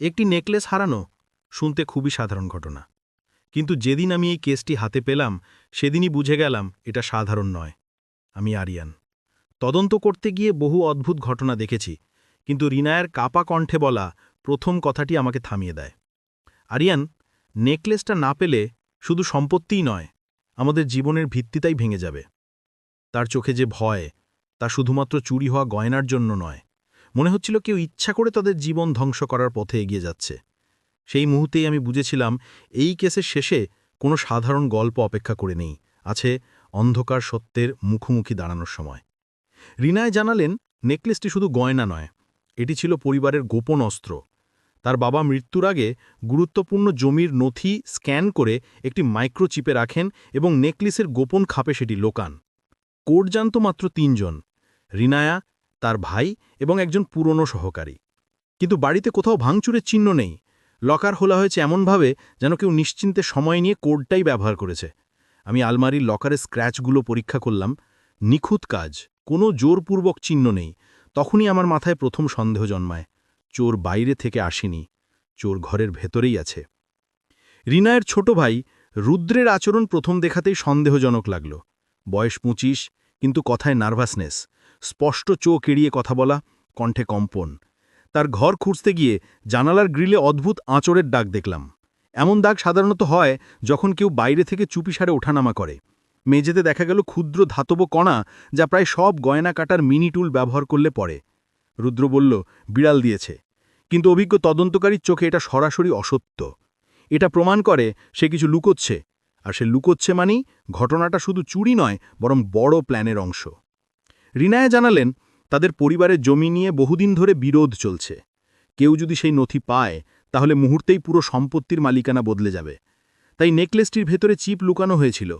একটি নেকলেস হারানো শুনতে খুবই সাধারণ ঘটনা। কিন্তু যেদিন আমি এই কেসটি হাতে পেলাম, সেদিনই বুঝে গেলাম এটা সাধারণ নয়। আমি আরিয়ান। তদন্ত করতে গিয়ে বহু অদ্ভুত ঘটনা দেখেছি, কিন্তু রিনায়ের কাপা কণ্ঠে বলা প্রথম কথাটি আমাকে থামিয়ে দেয়। আরিয়ান, নেকলেসটা না পেলে শুধু সম্পত্তিই নয়, আমাদের জীবনের ভিত্তিটাই ভেঙে যাবে। তার চোখে যে ভয়, তা শুধুমাত্র চুরি হওয়া গয়নার জন্য নয়। মনে হচ্ছিল কেউ ইচ্ছা করে তাদের জীবন ধ্বংস করার পথে এগিয়ে যাচ্ছে। সেই মুহূর্তেই আমি বুঝেছিলাম, এই কেসের শেষে কোনো সাধারণ গল্প অপেক্ষা করে নেই, আছে অন্ধকার সত্যের মুখোমুখি দাঁড়ানোর সময়। রিনায় জানালেন, নেকলেসটি শুধু গয়না নয়, এটি ছিল পরিবারের গোপন অস্ত্র। তার বাবা মৃত্যুর আগে গুরুত্বপূর্ণ জমির নথি স্ক্যান করে একটি মাইক্রোচিপে রাখেন এবং নেকলেসের গোপন খাপে সেটি লোকান। কোর্ট জানত মাত্র তিনজন, রিনায়া তার ভাই এবং একজন পুরনো সহকারী। কিন্তু বাড়িতে কোথাও ভাঙচুরের চিহ্ন নেই। লকার খোলা হয়েছে এমনভাবে যেন কেউ নিশ্চিন্তে সময় নিয়ে কোডটাই ব্যবহার করেছে। আমি আলমারির লকারের স্ক্র্যাচগুলো পরীক্ষা করলাম। নিখুঁত কাজ, কোনো জোরপূর্বক চিহ্ন নেই। তখনই আমার মাথায় প্রথম সন্দেহ জন্মায়। চোর বাইরে থেকে আসেনি। চোর ঘরের ভেতরেই আছে। রিনায়ের ছোট ভাই রুদ্রের আচরণ প্রথম দেখাতেই সন্দেহজনক লাগল। বয়স পঁচিশ, কিন্তু কথায় নার্ভাসনেস। স্পষ্ট চোখ এড়িয়ে কথা বলা কণ্ঠে কম্পন। তার ঘর খুঁজতে গিয়ে জানালার গ্রিলে অদ্ভুত আঁচড়ের ডাক দেখলাম। এমন দাগ সাধারণত হয় যখন কেউ বাইরে থেকে চুপিসারে ওঠানামা করে। মেঝেতে দেখা গেল ক্ষুদ্র ধাতব কণা যা প্রায় সব গয়না কাটার মিনি টুল ব্যবহার করলে পড়ে। রুদ্র বলল, বিড়াল দিয়েছে। কিন্তু অভিজ্ঞ তদন্তকারীর চোখে এটা সরাসরি অসত্য। এটা প্রমাণ করে সে কিছু লুকোচ্ছে। আর সে লুকোচ্ছে মানেই ঘটনাটা শুধু চুরি নয়, বরং বড় প্ল্যানের অংশ। রিনায়া জানালেন, তাদের পরিবারের জমি নিয়ে বহুদিন ধরে বিরোধ চলছে। কেউ যদি সেই নথি পায়, তাহলে মুহূর্তেই পুরো সম্পত্তির মালিকানা বদলে যাবে। তাই নেকলেসটির ভেতরে চিপ লুকানো হয়েছিল।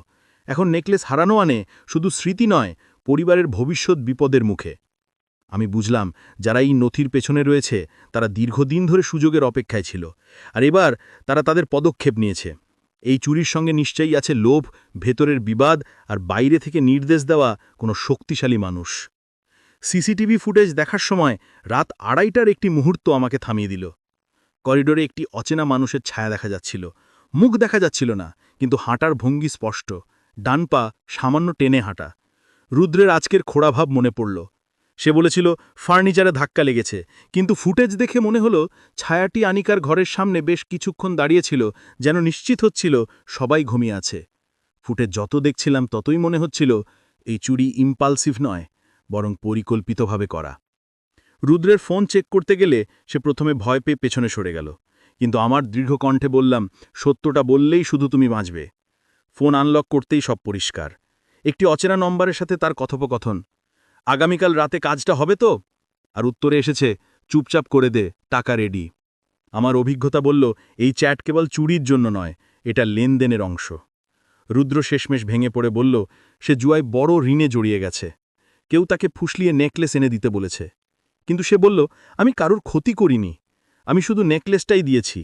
এখন নেকলেস হারানো আনে শুধু স্মৃতি নয়, পরিবারের ভবিষ্যৎ বিপদের মুখে। আমি বুঝলাম, যারা এই নথির পেছনে রয়েছে, তারা দীর্ঘদিন ধরে সুযোগের অপেক্ষায় ছিল। আর এবার তারা তাদের পদক্ষেপ নিয়েছে। এই চুরির সঙ্গে নিশ্চয়ই আছে লোভ, ভেতরের বিবাদ আর বাইরে থেকে নির্দেশ দেওয়া কোনো শক্তিশালী মানুষ। সিসিটিভি ফুটেজ দেখার সময় রাত আড়াইটার একটি মুহূর্ত আমাকে থামিয়ে দিল। করিডোরে একটি অচেনা মানুষের ছায়া দেখা যাচ্ছিল। মুখ দেখা যাচ্ছিল না, কিন্তু হাঁটার ভঙ্গি স্পষ্ট। ডান পা সামান্য টেনে হাঁটা। রুদ্রের আজকের খোড়াভাব মনে পড়ল। সে বলেছিল, ফার্নিচারে ধাক্কা লেগেছে। কিন্তু ফুটেজ দেখে মনে হলো, ছায়াটি আনিকার ঘরের সামনে বেশ কিছুক্ষণ দাঁড়িয়েছিল যেন নিশ্চিত হচ্ছিল সবাই ঘুমিয়ে আছে। ফুটেজ যত দেখছিলাম ততই মনে হচ্ছিল, এই চুরি ইম্পালসিভ নয়, বরং পরিকল্পিতভাবে করা। রুদ্রের ফোন চেক করতে গেলে সে প্রথমে ভয় পেয়ে পেছনে সরে গেল। কিন্তু আমার দৃঢ় কণ্ঠে বললাম, সত্যটা বললেই শুধু তুমি বাঁচবে। ফোন আনলক করতেই সব পরিষ্কার। একটি অচেনা নম্বরের সাথে তার কথোপকথন আগামীকাল রাতে কাজটা হবে তো? আর উত্তরে এসেছে, চুপচাপ করে দে, টাকা রেডি আমার অভিজ্ঞতা বলল, এই চ্যাট কেবল চুরির জন্য নয়, এটা লেনদেনের অংশ। রুদ্র শেষমেশ ভেঙে পড়ে বলল, সে জুয়ায় বড় ঋণে জড়িয়ে গেছে। কেউ তাকে ফুসলিয়ে নেকলেস এনে দিতে বলেছে। কিন্তু সে বলল, আমি কারুর ক্ষতি করিনি, আমি শুধু নেকলেসটাই দিয়েছি।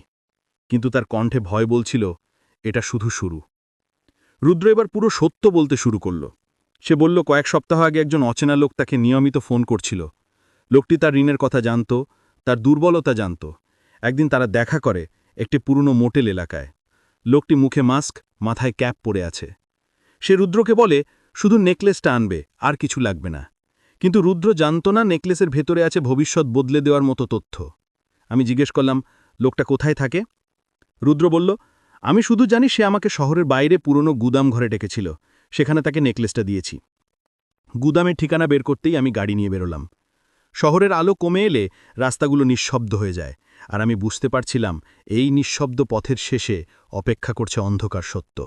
কিন্তু তার কণ্ঠে ভয় বলছিল, এটা শুধু শুরু। রুদ্র এবার পুরো সত্য বলতে শুরু করল। সে বলল, কয়েক সপ্তাহ আগে একজন অচেনা লোক তাকে নিয়মিত ফোন করছিল। লোকটি তার ঋণের কথা জানত, তার দুর্বলতা জানত। একদিন তারা দেখা করে একটি পুরনো মোটেল এলাকায়। লোকটি মুখে মাস্ক, মাথায় ক্যাপ পরে আছে। সে রুদ্রকে বলে, শুধু নেকলেসটা আনবে, আর কিছু লাগবে না। কিন্তু রুদ্র জানত না নেকলেসের ভেতরে আছে ভবিষ্যৎ বদলে দেওয়ার মতো তথ্য। আমি জিজ্ঞেস করলাম, লোকটা কোথায় থাকে? রুদ্র বলল, আমি শুধু জানি সে আমাকে শহরের বাইরে পুরনো গুদাম ঘরে ডেকেছিল। সেখানে তাকে নেকলেসটা দিয়েছি। গুদামের ঠিকানা বের করতেই আমি গাড়ি নিয়ে বেরোলাম। শহরের আলো কমে এলে রাস্তাগুলো নিঃশব্দ হয়ে যায়, আর আমি বুঝতে পারছিলাম এই নিঃশব্দ পথের শেষে অপেক্ষা করছে অন্ধকার সত্য।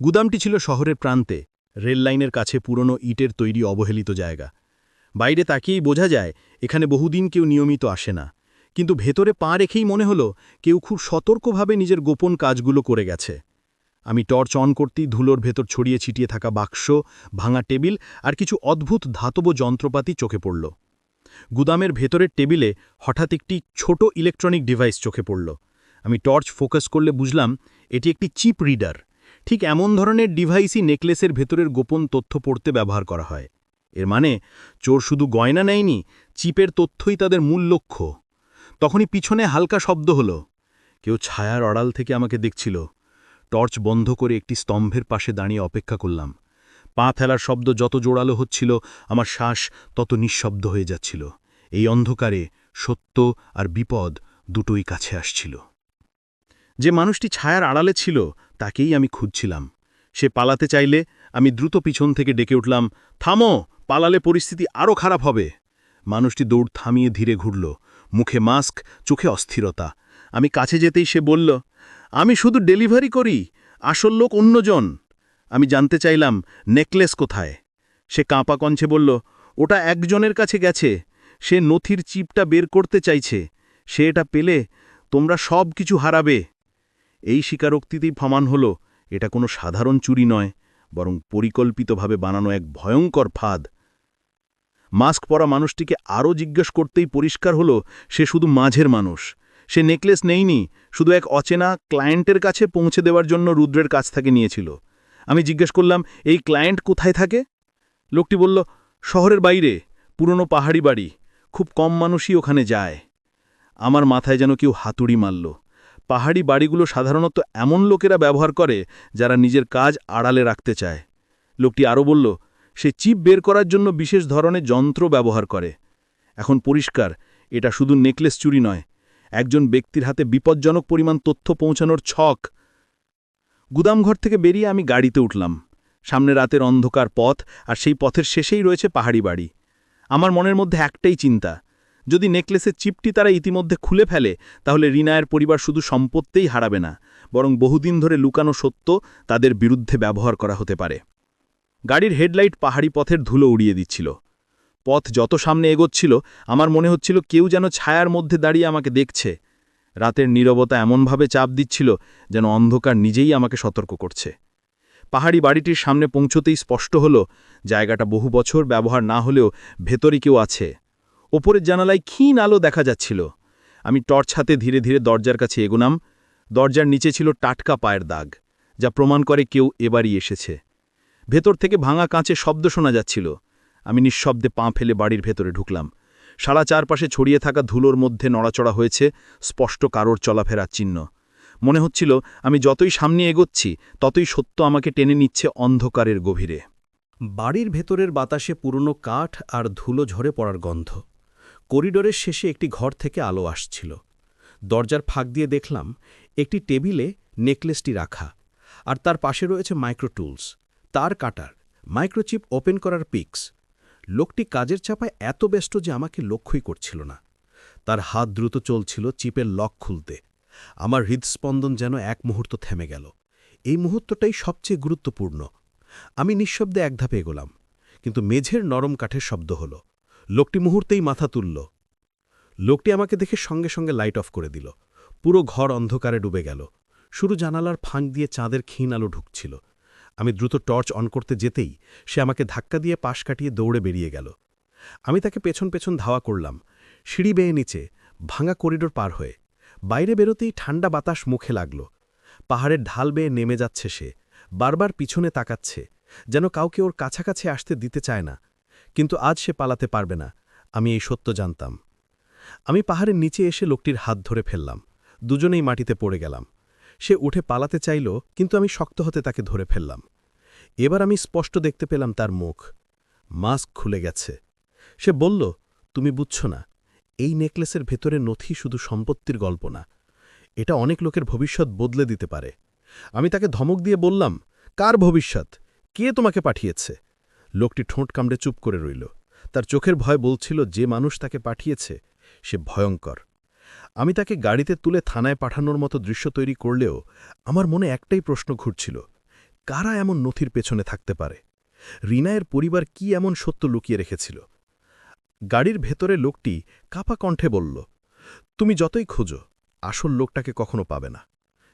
গুদামটি ছিল শহরের প্রান্তে রেললাইনের কাছে পুরনো ইটের তৈরি অবহেলিত জায়গা। বাইরে তাকিয়েই বোঝা যায়, এখানে বহুদিন কেউ নিয়মিত আসে না। কিন্তু ভেতরে পা রেখেই মনে হলো, কেউ খুব সতর্কভাবে নিজের গোপন কাজগুলো করে গেছে। আমি টর্চ অন করতেই ধুলোর ভেতর ছড়িয়ে ছিটিয়ে থাকা বাক্স, ভাঙা টেবিল আর কিছু অদ্ভুত ধাতব যন্ত্রপাতি চোখে পড়ল। গুদামের ভেতরের টেবিলে হঠাৎ একটি ছোট ইলেকট্রনিক ডিভাইস চোখে পড়ল। আমি টর্চ ফোকাস করলে বুঝলাম, এটি একটি চিপ রিডার। ঠিক এমন ধরনের ডিভাইসই নেকলেসের ভেতরের গোপন তথ্য পড়তে ব্যবহার করা হয়। এর মানে চোর শুধু গয়না নেয়নি, চিপের তথ্যই তাদের মূল লক্ষ্য। তখনই পিছনে হালকা শব্দ হলো। কেউ ছায়ার অড়াল থেকে আমাকে দেখছিল। টর্চ বন্ধ করে একটি স্তম্ভের পাশে দাঁড়িয়ে অপেক্ষা করলাম। পা ফেলার শব্দ যত জোরালো হচ্ছিল, আমার শ্বাস তত নিঃশব্দ হয়ে যাচ্ছিল। এই অন্ধকারে সত্য আর বিপদ দুটোই কাছে আসছিল। যে মানুষটি ছায়ার আড়ালে ছিল, তাকেই আমি খুঁজছিলাম। সে পালাতে চাইলে আমি দ্রুত পিছন থেকে ডেকে উঠলাম, থামো, পালালে পরিস্থিতি আরও খারাপ হবে। মানুষটি দৌড় থামিয়ে ধীরে ঘুরল। মুখে মাস্ক, চোখে অস্থিরতা। আমি কাছে যেতেই সে বলল আমি শুধু ডেলিভারি করি, আসল লোক অন্যজন। আমি জানতে চাইলাম, নেকলেস কোথায়? সে কাঁপা কঞ্চে বলল, ওটা একজনের কাছে গেছে। সে নথির চিপটা বের করতে চাইছে। সে এটা পেলে তোমরা সব কিছু হারাবে। এই স্বীকারোক্তিতেই ফমান হল, এটা কোনো সাধারণ চুরি নয়, বরং পরিকল্পিতভাবে বানানো এক ভয়ঙ্কর ফাঁদ। মাস্ক পরা মানুষটিকে আরও জিজ্ঞেস করতেই পরিষ্কার হলো, সে শুধু মাঝের মানুষ। সে নেকলেস নেইনি, শুধু এক অচেনা ক্লায়েন্টের কাছে পৌঁছে দেওয়ার জন্য রুদ্রের কাছ থেকে নিয়েছিল। আমি জিজ্ঞেস করলাম, এই ক্লায়েন্ট কোথায় থাকে? লোকটি বলল, শহরের বাইরে, পুরনো পাহাড়ি বাড়ি, খুব কম মানুষই ওখানে যায়। আমার মাথায় যেন কেউ হাতুড়ি মারল। পাহাড়ি বাড়িগুলো সাধারণত এমন লোকেরা ব্যবহার করে, যারা নিজের কাজ আড়ালে রাখতে চায়। লোকটি আরও বলল, সে চিপ বের করার জন্য বিশেষ ধরনের যন্ত্র ব্যবহার করে। এখন পরিষ্কার, এটা শুধু নেকলেস চুরি নয় একজন ব্যক্তির হাতে বিপজ্জনক পরিমাণ তথ্য পৌঁছানোর ছক। গুদামঘর থেকে বেরিয়ে আমি গাড়িতে উঠলাম। সামনে রাতের অন্ধকার পথ, আর সেই পথের শেষেই রয়েছে পাহাড়ি বাড়ি। আমার মনের মধ্যে একটাই চিন্তা, যদি নেকলেসের চিপটি তারা ইতিমধ্যে খুলে ফেলে, তাহলে রিনায়ের পরিবার শুধু সম্পত্তিই হারাবে না, বরং বহুদিন ধরে লুকানো সত্য তাদের বিরুদ্ধে ব্যবহার করা হতে পারে। গাড়ির হেডলাইট পাহাড়ি পথের ধুলো উড়িয়ে দিচ্ছিল। পথ যত সামনে এগোচ্ছিল, আমার মনে হচ্ছিল কেউ যেন ছায়ার মধ্যে দাঁড়িয়ে আমাকে দেখছে। রাতের নীরবতা এমনভাবে চাপ দিচ্ছিল যেন অন্ধকার নিজেই আমাকে সতর্ক করছে। পাহাড়ি বাড়িটির সামনে পৌঁছতেই স্পষ্ট হল, জায়গাটা বহু বছর ব্যবহার না হলেও ভেতরে কেউ আছে। ওপরের জানালায় ক্ষীণ আলো দেখা যাচ্ছিল। আমি টর্চ হাতে ধীরে ধীরে দরজার কাছে এগোনাম দরজার নিচে ছিল টাটকা পায়ের দাগ, যা প্রমাণ করে কেউ এবারই এসেছে। ভেতর থেকে ভাঙা কাঁচে শব্দ শোনা যাচ্ছিল। আমি নিঃশব্দে পা ফেলে বাড়ির ভেতরে ঢুকলাম। সারা চারপাশে ছড়িয়ে থাকা ধুলোর মধ্যে নড়াচড়া হয়েছে স্পষ্ট কারোর চলাফেরার চিহ্ন। মনে হচ্ছিল, আমি যতই সামনে এগোচ্ছি, ততই সত্য আমাকে টেনে নিচ্ছে অন্ধকারের গভীরে। বাড়ির ভেতরের বাতাসে পুরনো কাঠ আর ধুলো ঝরে পড়ার গন্ধ। করিডোরের শেষে একটি ঘর থেকে আলো আসছিল। দরজার ফাঁক দিয়ে দেখলাম, একটি টেবিলে নেকলেসটি রাখা, আর তার পাশে রয়েছে মাইক্রোটুলস তার কাটার, মাইক্রোচিপ ওপেন করার পিক্স। লোকটি কাজের চাপায় এত ব্যস্ত যে আমাকে লক্ষ্যই করছিল না। তার হাত দ্রুত চলছিল চিপের লক খুলতে। আমার হৃদস্পন্দন যেন এক মুহূর্ত থেমে গেল। এই মুহূর্তটাই সবচেয়ে গুরুত্বপূর্ণ। আমি নিঃশব্দে এক ধাপে এগোলাম, কিন্তু মেঝের নরম কাঠের শব্দ হল। লোকটি মুহূর্তেই মাথা তুলল। লোকটি আমাকে দেখে সঙ্গে সঙ্গে লাইট অফ করে দিল। পুরো ঘর অন্ধকারে ডুবে গেল। শুরু জানালার ফাঁক দিয়ে চাঁদের ক্ষীণ আলো ঢুকছিল। আমি দ্রুত টর্চ অন করতে যেতেই সে আমাকে ধাক্কা দিয়ে পাশ কাটিয়ে দৌড়ে বেরিয়ে গেল। আমি তাকে পেছন পেছন ধাওয়া করলাম। সিঁড়ি বেয়ে নিচে, ভাঙা করিডোর পার হয়ে। বাইরে বেরোতেই ঠান্ডা বাতাস মুখে লাগল। পাহাড়ের ঢাল বেয়ে নেমে যাচ্ছে সে। বারবার পিছনে তাকাচ্ছে, যেন কাউকে ওর কাছাকাছি আসতে দিতে চায় না। কিন্তু আজ সে পালাতে পারবে না। আমি এই সত্য জানতাম। আমি পাহাড়ের নিচে এসে লোকটির হাত ধরে ফেললাম। দুজনেই মাটিতে পড়ে গেলাম। সে উঠে পালাতে চাইল, কিন্তু আমি শক্ত হতে তাকে ধরে ফেললাম। এবার আমি স্পষ্ট দেখতে পেলাম তার মুখ। মাস্ক খুলে গেছে। সে বলল, তুমি বুঝছ না, এই নেকলেসের ভেতরে নথি শুধু সম্পত্তির গল্প না, এটা অনেক লোকের ভবিষ্যৎ বদলে দিতে পারে। আমি তাকে ধমক দিয়ে বললাম, কার ভবিষ্যৎ? কে তোমাকে পাঠিয়েছে? লোকটি ঠোঁট কামড়ে চুপ করে রইল। তার চোখের ভয় বলছিল, যে মানুষ তাকে পাঠিয়েছে, সে ভয়ঙ্কর। আমি তাকে গাড়িতে তুলে থানায় পাঠানোর মতো দৃশ্য তৈরি করলেও আমার মনে একটাই প্রশ্ন ঘুরছিল কারা এমন নথির পেছনে থাকতে পারে? রিনায়ের পরিবার কি এমন সত্য লুকিয়ে রেখেছিল? গাড়ির ভেতরে লোকটি কাপা কণ্ঠে বলল, তুমি যতই খোঁজো, আসল লোকটাকে কখনো পাবে না।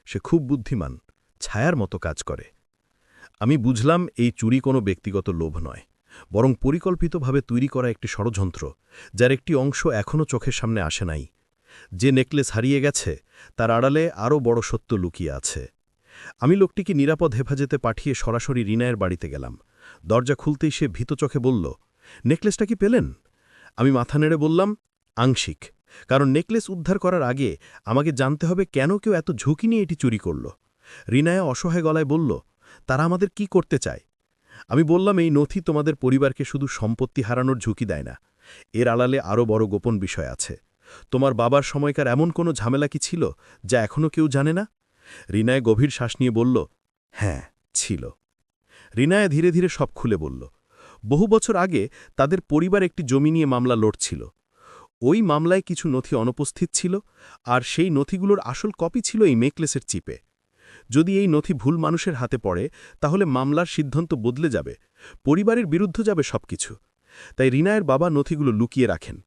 সে খুব বুদ্ধিমান, ছায়ার মতো কাজ করে। আমি বুঝলাম এই চুরি কোনো ব্যক্তিগত লোভ নয়, বরং পরিকল্পিতভাবে তৈরি করা একটি ষড়যন্ত্র, যার একটি অংশ এখনও চোখের সামনে আসে নাই। যে নেকলেস হারিয়ে গেছে, তার আড়ালে আরও বড় সত্য লুকিয়ে আছে। আমি লোকটিকে নিরাপদ হেফাজতে পাঠিয়ে সরাসরি রিনায়ের বাড়িতে গেলাম। দরজা খুলতেই সে ভীত চোখে বলল, নেকলেসটা কি পেলেন? আমি মাথা নেড়ে বললাম, আংশিক। কারণ নেকলেস উদ্ধার করার আগে আমাকে জানতে হবে কেন কেউ এত ঝুঁকি নিয়ে এটি চুরি করল। রিনায়া অসহায় গলায় বলল, তারা আমাদের কি করতে চায়? আমি বললাম, এই নথি তোমাদের পরিবারকে শুধু সম্পত্তি হারানোর ঝুঁকি দেয় না। এর আড়ালে আরও বড় গোপন বিষয় আছে। তোমার বাবার সময়কার এমন কোনো ঝামেলা কি ছিল যা এখনও কেউ জানে না? রিনায় গভীর শ্বাস নিয়ে বলল হ্যাঁ ছিল। রিনায়া ধীরে ধীরে সব খুলে বলল, বহু বছর আগে তাদের পরিবার একটি জমি নিয়ে মামলা লড়ছিল। ওই মামলায় কিছু নথি অনুপস্থিত ছিল, আর সেই নথিগুলোর আসল কপি ছিল এই নেকলেসের চিপে। যদি এই নথি ভুল মানুষের হাতে পড়ে, তাহলে মামলার সিদ্ধান্ত বদলে যাবে, পরিবারের বিরুদ্ধ যাবে সবকিছু। তাই রিনায়ের বাবা নথিগুলো লুকিয়ে রাখেন।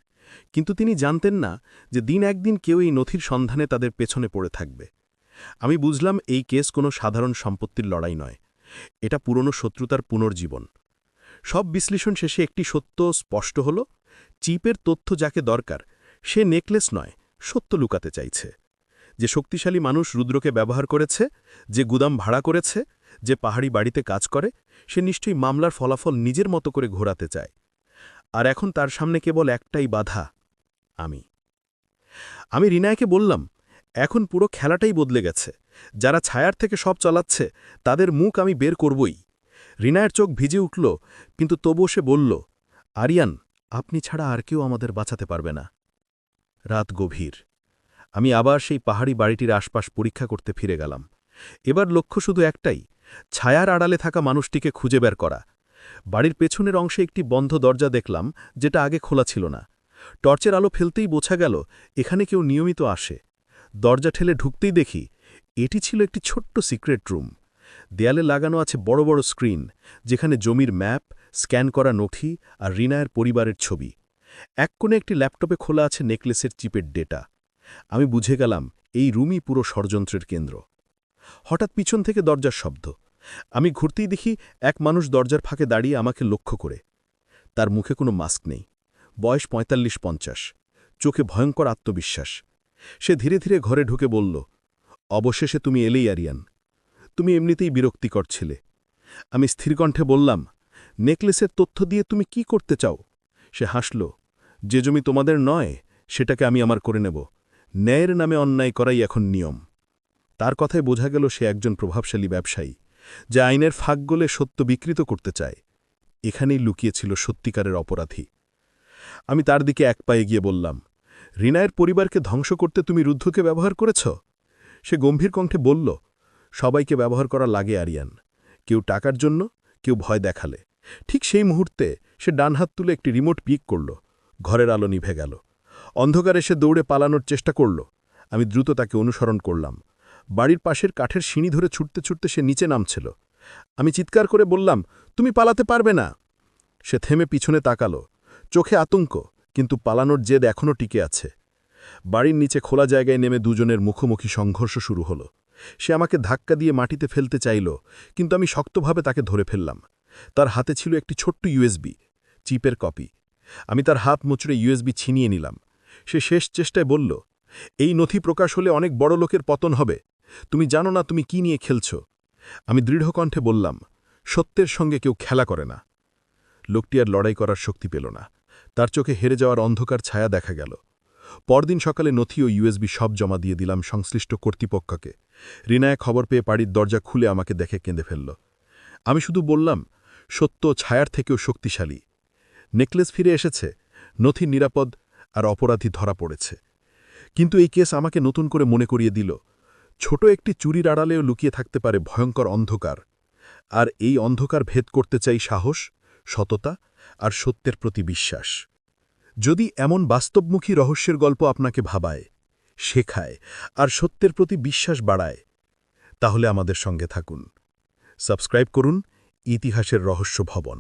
কিন্তু তিনি জানতেন না যে দিন একদিন কেউ এই নথির সন্ধানে তাদের পেছনে পড়ে থাকবে। আমি বুঝলাম এই কেস কোনো সাধারণ সম্পত্তির লড়াই নয়। এটা পুরনো শত্রুতার পুনর্জীবন। সব বিশ্লেষণ শেষে একটি সত্য স্পষ্ট হল, চিপের তথ্য যাকে দরকার, সে নেকলেস নয়, সত্য লুকাতে চাইছে। যে শক্তিশালী মানুষ রুদ্রকে ব্যবহার করেছে, যে গুদাম ভাড়া করেছে, যে পাহাড়ি বাড়িতে কাজ করে, সে নিশ্চয়ই মামলার ফলাফল নিজের মতো করে ঘোরাতে চায়। আর এখন তার সামনে কেবল একটাই বাধা, আমি। আমি রিনায়কে বললাম এখন পুরো খেলাটাই বদলে গেছে। যারা ছায়ার থেকে সব চালাচ্ছে, তাদের মুখ আমি বের করবই। রিনায়ের চোখ ভিজে উঠল, কিন্তু তবুও সে বলল, আরিয়ান, আপনি ছাড়া আর কেউ আমাদের বাঁচাতে পারবে না। রাত গভীর। আমি আবার সেই পাহাড়ি বাড়িটির আশপাশ পরীক্ষা করতে ফিরে গেলাম। এবার লক্ষ্য শুধু একটাই, ছায়ার আড়ালে থাকা মানুষটিকে খুঁজে বের করা। বাড়ির পেছনের অংশে একটি বন্ধ দরজা দেখলাম, যেটা আগে খোলা ছিল না। টর্চের আলো ফেলতেই বোঝা গেল, এখানে কেউ নিয়মিত আসে। দরজা ঠেলে ঢুকতেই দেখি এটি ছিল একটি ছোট্ট সিক্রেট রুম। দেয়ালে লাগানো আছে বড় বড় স্ক্রিন, যেখানে জমির ম্যাপ, স্ক্যান করা নথি আর রিনায়ের পরিবারের ছবি। এক কোণে একটি ল্যাপটপে খোলা আছে নেকলেসের চিপের ডেটা। আমি বুঝে গেলাম এই রুমই পুরো ষড়যন্ত্রের কেন্দ্র। হঠাৎ পিছন থেকে দরজার শব্দ। আমি ঘুরতেই দেখি এক মানুষ দরজার ফাঁকে দাঁড়িয়ে আমাকে লক্ষ্য করে। তার মুখে কোনো মাস্ক নেই। বয়স পঁয়তাল্লিশ পঞ্চাশ। চোখে ভয়ঙ্কর আত্মবিশ্বাস। সে ধীরে ধীরে ঘরে ঢুকে বলল, অবশেষে তুমি এলেই, আরিয়ান। তুমি এমনিতেই বিরক্তিকর ছিলে। আমি স্থিরকণ্ঠে বললাম, নেকলেসের তথ্য দিয়ে তুমি কি করতে চাও? সে হাসল, যে জমি তোমাদের নয়, সেটাকে আমি আমার করে নেব। ন্যায়ের নামে অন্যায় করাই এখন নিয়ম। তার কথায় বোঝা গেল সে একজন প্রভাবশালী ব্যবসায়ী, যা আইনের ফাঁক গলে সত্য বিকৃত করতে চায়। এখানেই লুকিয়েছিল সত্যিকারের অপরাধী। আমি তার দিকে এক পায়ে গিয়ে বললাম রিনায়ের পরিবারকে ধ্বংস করতে তুমি রুদ্ধকে ব্যবহার করেছ? সে গম্ভীর কণ্ঠে বলল, সবাইকে ব্যবহার করা লাগে, আরিয়ান। কেউ টাকার জন্য, কেউ ভয় দেখালে। ঠিক সেই মুহূর্তে সে ডান হাত তুলে একটি রিমোট পিক করল। ঘরের আলো নিভে গেল। অন্ধকারে সে দৌড়ে পালানোর চেষ্টা করল। আমি দ্রুত তাকে অনুসরণ করলাম। বাড়ির পাশের কাঠের সিঁড়ি ধরে ছুটতে ছুটতে সে নিচে নামছিল। আমি চিৎকার করে বললাম, তুমি পালাতে পারবে না? সে থেমে পিছনে তাকালো। চোখে আতঙ্ক। কিন্তু পালানোর জেদ এখনও টিকে আছে। বাড়ির নিচে খোলা জায়গায় নেমে দুজনের মুখোমুখি সংঘর্ষ শুরু হলো। সে আমাকে ধাক্কা দিয়ে মাটিতে ফেলতে চাইল, কিন্তু আমি শক্তভাবে তাকে ধরে ফেললাম। তার হাতে ছিল একটি ছোট্ট ইউএসবি, চিপের কপি। আমি তার হাত মুচড়ে ইউএসবি ছিনিয়ে নিলাম। সে শেষ চেষ্টায় বলল, এই নথি প্রকাশ হলে অনেক বড় লোকের পতন হবে। তুমি জানো না তুমি কি নিয়ে খেলছ? আমি দৃঢ়কণ্ঠে বললাম, সত্যের সঙ্গে কেউ খেলা করে না। লোকটি আর লড়াই করার শক্তি পেল না। তার চোখে হেরে যাওয়ার অন্ধকার ছায়া দেখা গেল। পরদিন সকালে নথি ও ইউএসবি সব জমা দিয়ে দিলাম সংশ্লিষ্ট কর্তৃপক্ষকে। রিনায় খবর পেয়ে বাড়ির দরজা খুলে আমাকে দেখে কেঁদে ফেলল। আমি শুধু বললাম, সত্য ছায়ার থেকেও শক্তিশালী। নেকলেস ফিরে এসেছে, নথি নিরাপদ আর অপরাধী ধরা পড়েছে। কিন্তু এই কেস আমাকে নতুন করে মনে করিয়ে দিল, ছোট একটি চুরির আড়ালেও লুকিয়ে থাকতে পারে ভয়ঙ্কর অন্ধকার। আর এই অন্ধকার ভেদ করতে চাই সাহস? সততা আর সত্যের প্রতি বিশ্বাস। যদি এমন বাস্তবমুখী রহস্যের গল্প আপনাকে ভাবায়, শেখায় আর সত্যের প্রতি বিশ্বাস বাড়ায়, তাহলে আমাদের সঙ্গে থাকুন। সাবস্ক্রাইব করুন ইতিহাসের রহস্য ভবন।